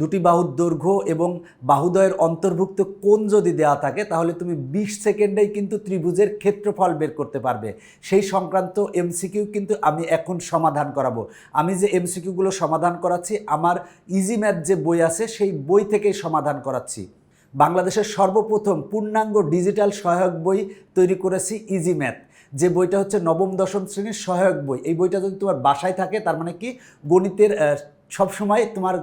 দুটি বাহুর দৈর্ঘ্য এবং বাহুদয়ের অন্তর্ভুক্ত কোণ যদি দেওয়া থাকে, তাহলে তুমি বিশ সেকেন্ডেই কিন্তু ত্রিভুজের ক্ষেত্রফল বের করতে পারবে। সেই সংক্রান্ত এমসিকিউ কিন্তু আমি এখন সমাধান করাবো। আমি যে এমসিকিউগুলো সমাধান করাচ্ছি, আমার ইজি ম্যাথ যে বই আছে, সেই বই থেকেই সমাধান করাচ্ছি। বাংলাদেশের সর্বপ্রথম পূর্ণাঙ্গ ডিজিটাল সহায়ক বই তৈরি করেছি ইজি ম্যাথ। যে বইটা হচ্ছে নবম দশম শ্রেণির সহায়ক বই। এই বইটা যদি তোমার বাসায় থাকে, তার মানে কি? গণিতের আহ, সবসময় তোমার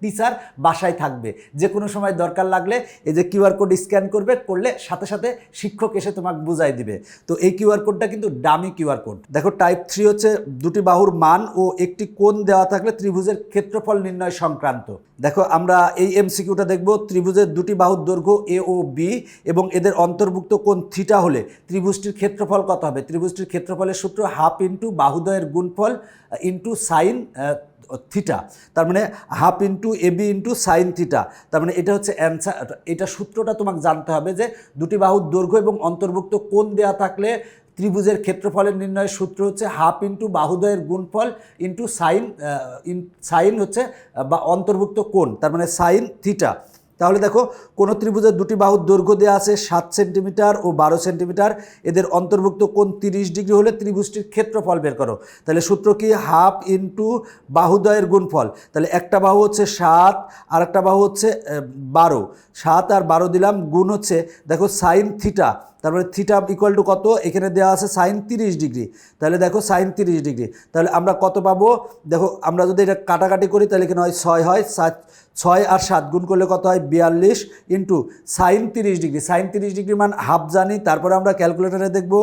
টিচার বাসায় থাকবে। যে কোনো সময় দরকার লাগলে এই যে কিউআর কোড স্ক্যান করবে করলে সাথে সাথে শিক্ষক এসে তোমাকে বুঝাই দিবে। তো এই কিউআর কোডটা কিন্তু ডামি কিউআর কোড দেখো টাইপ থ্রি হচ্ছে দুটি বাহুর মান ও একটি কোণ দেওয়া থাকলে ত্রিভুজের ক্ষেত্রফল নির্ণয় সংক্রান্ত। দেখো আমরা এই এমসিকিউটা দেখব ত্রিভুজের দুটি বাহুর দৈর্ঘ্য এ ও বি এবং এদের অন্তর্ভুক্ত কোণ থিটা হলে ত্রিভুজটির ক্ষেত্রফল কত হবে? ত্রিভুজটির ক্ষেত্রফলের সূত্র হাফ ইন্টু বাহুদয়ের গুণফল ইন্টু সাইন থিটা তার মানে half into A B into sine theta তার মানে এটা হচ্ছে অ্যান্সার এটা সূত্রটা তোমাকে জানতে হবে যে দুটি বাহুর দৈর্ঘ্য এবং অন্তর্ভুক্ত কোণ দেওয়া থাকলে ত্রিভুজের ক্ষেত্রফলের নির্ণয়ের সূত্র হচ্ছে হাফ ইন্টু বাহুদয়ের গুণফল ইন্টু সাইন সাইন হচ্ছে, বা অন্তর্ভুক্ত কোণ, তার মানে সাইন থিটা তাহলে দেখো, কোনো ত্রিভুজের দুটি বাহুর দৈর্ঘ্য দেওয়া আছে সাত সেন্টিমিটার ও বারো সেন্টিমিটার। এদের অন্তর্ভুক্ত কোন তিরিশ ডিগ্রি হলে ত্রিভুজটির ক্ষেত্রফল বের করো। তাহলে সূত্র কি? হাফ ইন্টু বাহুদয়ের গুণফল। তাহলে একটা বাহু হচ্ছে সাত আর একটা বাহু হচ্ছে বারো। সাত আর বারো দিলাম, গুণ হচ্ছে, দেখো সাইন থিটা। তারপরে থিটা ইকুয়াল টু কত? এখানে দেওয়া আছে সাইন তিরিশ ডিগ্রি। তাহলে দেখো সাইন তিরিশ ডিগ্রি। তাহলে আমরা কত পাবো? দেখো, আমরা যদি এটা কাটাকাটি করি, তাহলে এখানে হয় ছয়, হয় সাত, ছয় আর সাত গুণ করলে কত হয়? বিয়াল্লিশ ইন্টু সাইন তিরিশ ডিগ্রি। সাইন তিরিশ ডিগ্রি মান হাফ জানি, তারপরে আমরা ক্যালকুলেটারে দেখব।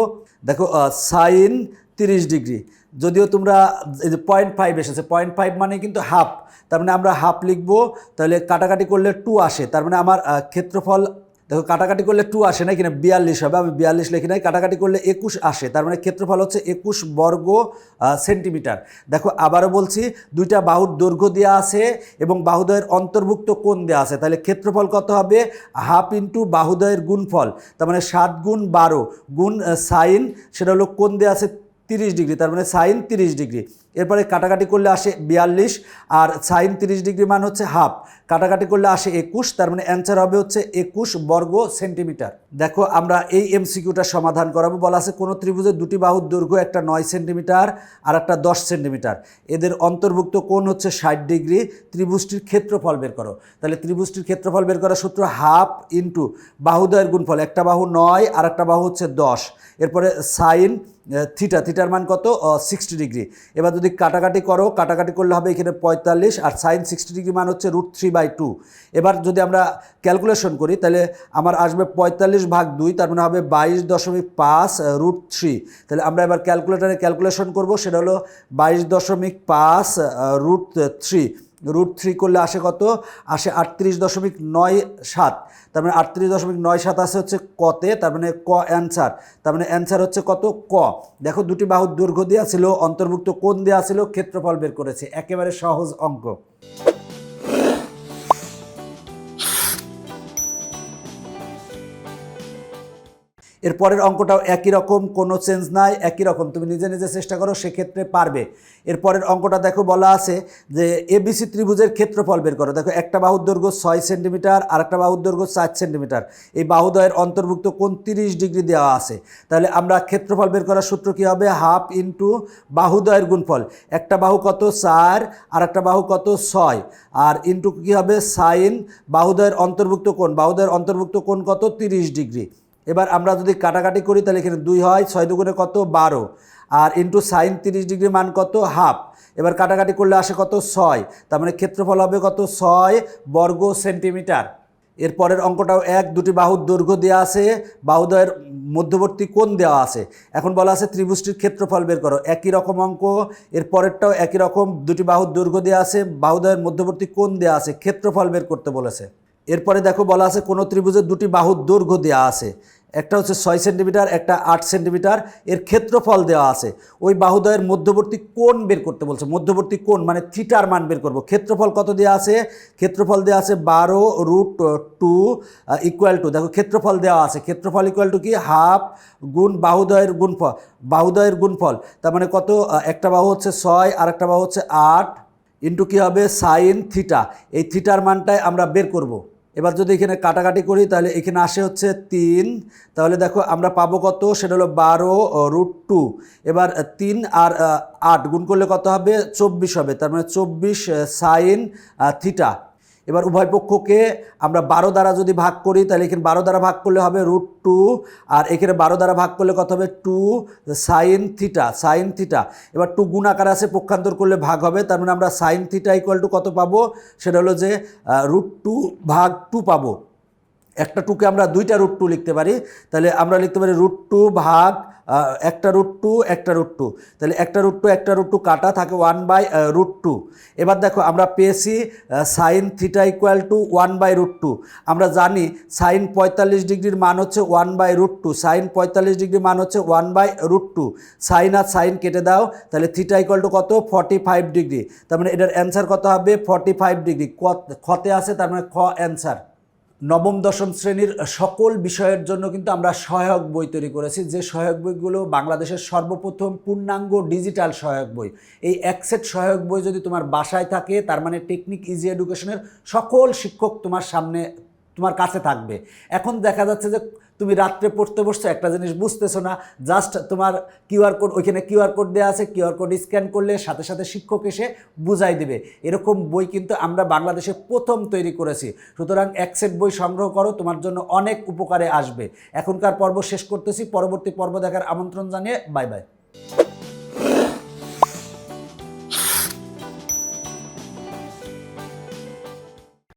দেখো সাইন তিরিশ ডিগ্রি। যদিও তোমরা, এই যে পয়েন্ট ফাইভ এসেছে পয়েন্ট ফাইভ মানে কিন্তু হাফ তার মানে আমরা হাফ লিখব। তাহলে কাটাকাটি করলে টু আসে। তার মানে আমার ক্ষেত্রফল দেখো, কাটাকাটি করলে টু আসে না কিনা? বিয়াল্লিশ হবে। আমি বিয়াল্লিশ লিখি নাই। কাটাকাটি করলে একুশ আসে। তার মানে ক্ষেত্রফল হচ্ছে একুশ বর্গ সেন্টিমিটার। দেখো, আবারও বলছি, দুইটা বাহুর দৈর্ঘ্য দেওয়া আছে এবং বাহুদয়ের অন্তর্ভুক্ত কোণ দেওয়া আছে। তাহলে ক্ষেত্রফল কত হবে? হাফ ইন্টু বাহুদয়ের গুণফল। তার মানে সাত গুণ বারো। গুণ সাইন, সেটা হলো কোণ দেওয়া আছে তিরিশ ডিগ্রি। তার মানে সাইন তিরিশ ডিগ্রি। এরপরে কাটাকাটি করলে আসে বিয়াল্লিশ আর সাইন তিরিশ ডিগ্রি মান হচ্ছে হাফ। কাটাকাটি করলে আসে একুশ, তার মানে অ্যান্সার হবে হচ্ছে একুশ বর্গ সেন্টিমিটার। দেখো আমরা এই এমসিকিউটা সমাধান করাবো। বলা আছে কোনো ত্রিভুজের দুটি বাহুর দৈর্ঘ্য একটা নয় সেন্টিমিটার আর একটা দশ সেন্টিমিটার। এদের অন্তর্ভুক্ত কোণ হচ্ছে ষাট ডিগ্রি। ত্রিভুজটির ক্ষেত্রফল বের করো। তাহলে ত্রিভুজটির ক্ষেত্রফল বের করার সূত্র হাফ ইন্টু বাহুদয়ের গুণফল। একটা বাহু নয় আর একটা বাহু হচ্ছে দশ। এরপরে সাইন থিটা, থিটার মান কত? Sixty degree. এবার যদি কাটাকাটি করো, কাটাকাটি করলে হবে এখানে পঁয়তাল্লিশ আর সাইন সিক্সটি ডিগ্রি মান হচ্ছে রুট থ্রি বাই টু এবার যদি আমরা ক্যালকুলেশন করি, তাহলে আমার আসবে পঁয়তাল্লিশ ভাগ দুই, তার মানে হবে বাইশ দশমিক পাঁচ রুট থ্রি তাহলে আমরা এবার ক্যালকুলেটারে ক্যালকুলেশন করব, সেটা হলো বাইশ দশমিক পাঁচ রুট থ্রি রুট থ্রি করলে আসে কত? আসে আটত্রিশ দশমিক নয় সাত। তার মানে আটত্রিশ দশমিক নয় সাত আসে হচ্ছে কতে, তার মানে ক অ্যান্সার। তার মানে অ্যান্সার হচ্ছে কত? ক। দেখো দুটি বাহুর দৈর্ঘ্য দেওয়া ছিল, অন্তর্ভুক্ত কোন দেওয়া ছিল, ক্ষেত্রফল বের করেছে। একেবারে সহজ অঙ্ক। এর পরের অঙ্কটাও একই রকম, কোনো চেঞ্জ নাই, একই রকম। তুমি নিজে নিজে চেষ্টা করো, সেক্ষেত্রে পারবে। এর পরের অঙ্কটা দেখো বলা আছে যে এবিসি ত্রিভুজের ক্ষেত্রফল বের করো। দেখো, একটা বাহুর দৈর্ঘ্য ছয় সেন্টিমিটার, আর একটা বাহুর দৈর্ঘ্য চার সেন্টিমিটার। এই বাহুদয়ের অন্তর্ভুক্ত কোন তিরিশ ডিগ্রি দেওয়া আছে। তাহলে আমরা ক্ষেত্রফল বের করার সূত্র কী হবে? হাফ ইন্টু বাহুদয়ের গুণফল। একটা বাহু কত? চার, আর একটা বাহু কত? ছয়। আর ইন্টু কী হবে? সাইন। বাহুদয়ের অন্তর্ভুক্ত কোণ। বাহুদয়ের অন্তর্ভুক্ত কোণ কত? তিরিশ ডিগ্রি। এবার আমরা যদি কাটাকাটি করি, তাহলে এখানে দুই হয়, ছয় দুগুণে কত? বারো। আর ইন্টু সাইন তিরিশ ডিগ্রি মান কত? হাফ। এবার কাটাকাটি করলে আসে কত? ছয়। তার মানে ক্ষেত্রফল হবে কত? ছয় বর্গ সেন্টিমিটার। এর পরের অঙ্কটাও এক, দুটি বাহুর দৈর্ঘ্য দেওয়া আছে। বাহুদয়ের মধ্যবর্তী কোণ দেওয়া আছে। এখন বলা আছে ত্রিভুজটির ক্ষেত্রফল বের করো। একই রকম অঙ্ক। এর পরেরটাও একই রকম, দুটি বাহুর দৈর্ঘ্য দেওয়া আছে। বাহুদয়ের মধ্যবর্তী কোণ দেওয়া আছে। ক্ষেত্রফল বের করতে বলেছে। এরপরে দেখো বলা আছে কোনো ত্রিভুজের দুটি বাহুর দৈর্ঘ্য দেওয়া আছে। একটা হচ্ছে ছয় সেন্টিমিটার, একটা আট সেন্টিমিটার। এর ক্ষেত্রফল দেওয়া আছে। ওই বাহুদয়ের মধ্যবর্তী কোণ বের করতে বলছে। মধ্যবর্তী কোণ মানে থিটার মান বের করব। ক্ষেত্রফল কত দেওয়া আছে? ক্ষেত্রফল দেওয়া আছে বারো রুট টু ইকুয়াল টু দেখো ক্ষেত্রফল দেওয়া আছে। ক্ষেত্রফল ইকুয়াল টু কি? হাফ গুণ বাহুদয়ের গুণফল। বাহুদয়ের গুণফল, তার মানে কত? একটা বাহু হচ্ছে ছয়, আর একটা বাহু হচ্ছে আট। ইন্টু কী হবে? Sine theta. এই থিটার মানটাই আমরা বের করব। এবার যদি এখানে কাটাকাটি করি, তাহলে এখানে আসে হচ্ছে তিন। তাহলে দেখো আমরা পাবো কত? সেটা হলো বারো রুট টু এবার তিন আর আট গুণ করলে কত হবে? চব্বিশ হবে। তার মানে চব্বিশ সাইন থিটা এবার উভয় পক্ষকে আমরা বারো দ্বারা যদি ভাগ করি, তাহলে এখানে বারো দ্বারা ভাগ করলে হবে রুট টু আর এখানে বারো দ্বারা ভাগ করলে কত হবে? Two sine theta sine theta এবার টু গুণ আকার আছে পক্ষান্তর করলে ভাগ হবে, তার মানে আমরা সাইন থিটা ইকুয়াল টু কত পাবো? সেটা হলো যে রুট টু ভাগ টু পাবো। একটা টুকে আমরা দুইটা রুট টু লিখতে পারি। তাহলে আমরা লিখতে পারি রুট টু ভাগ একটা রুট টু একটা রুট টু তাহলে একটা রুট টু একটা রুট টু কাটা থাকে ওয়ান বাই রুট টু এবার দেখো আমরা পেয়েছি sine theta equal to one by root two আমরা জানি সাইন পঁয়তাল্লিশ ডিগ্রির মান হচ্ছে one by root two sine পঁয়তাল্লিশ ডিগ্রির মান হচ্ছে one by root two sine R sine কেটে দাও, তাহলে থিটা ইকুয়াল টু কত? Forty five degree. তার মানে এটার অ্যান্সার কত হবে? Forty five degree. খতে আছে, তার মানে খ অ্যান্সার নবম, দশম শ্রেণির সকল বিষয়ের জন্য কিন্তু আমরা সহায়ক বই তৈরি করেছি। যে সহায়ক বইগুলো বাংলাদেশের সর্বপ্রথম পূর্ণাঙ্গ ডিজিটাল সহায়ক বই। এই একসেট সহায়ক বই যদি তোমার বাসায় থাকে, তার মানে টেকনিক ইজি এডুকেশনের সকল শিক্ষক তোমার সামনে, তোমার কাছে থাকবে। এখন দেখা যাচ্ছে যে তুমি রাত্রে পড়তে বসছো, একটা জিনিস বুঝতেছো না জাস্ট তোমার কিউআর কোড, ওইখানে কিউআর কোড দেওয়া আছে কিউআর কোড স্ক্যান করলে সাথে সাথে শিক্ষক এসে বুঝাই দেবে। এরকম বই কিন্তু আমরা বাংলাদেশে প্রথম তৈরি করেছি। সুতরাং এক সেট বই সংগ্রহ করো, তোমার জন্য অনেক উপকারে আসবে। এখনকার পর্ব শেষ করতেছি, পরবর্তী পর্ব দেখার আমন্ত্রণ জানিয়ে বাই বাই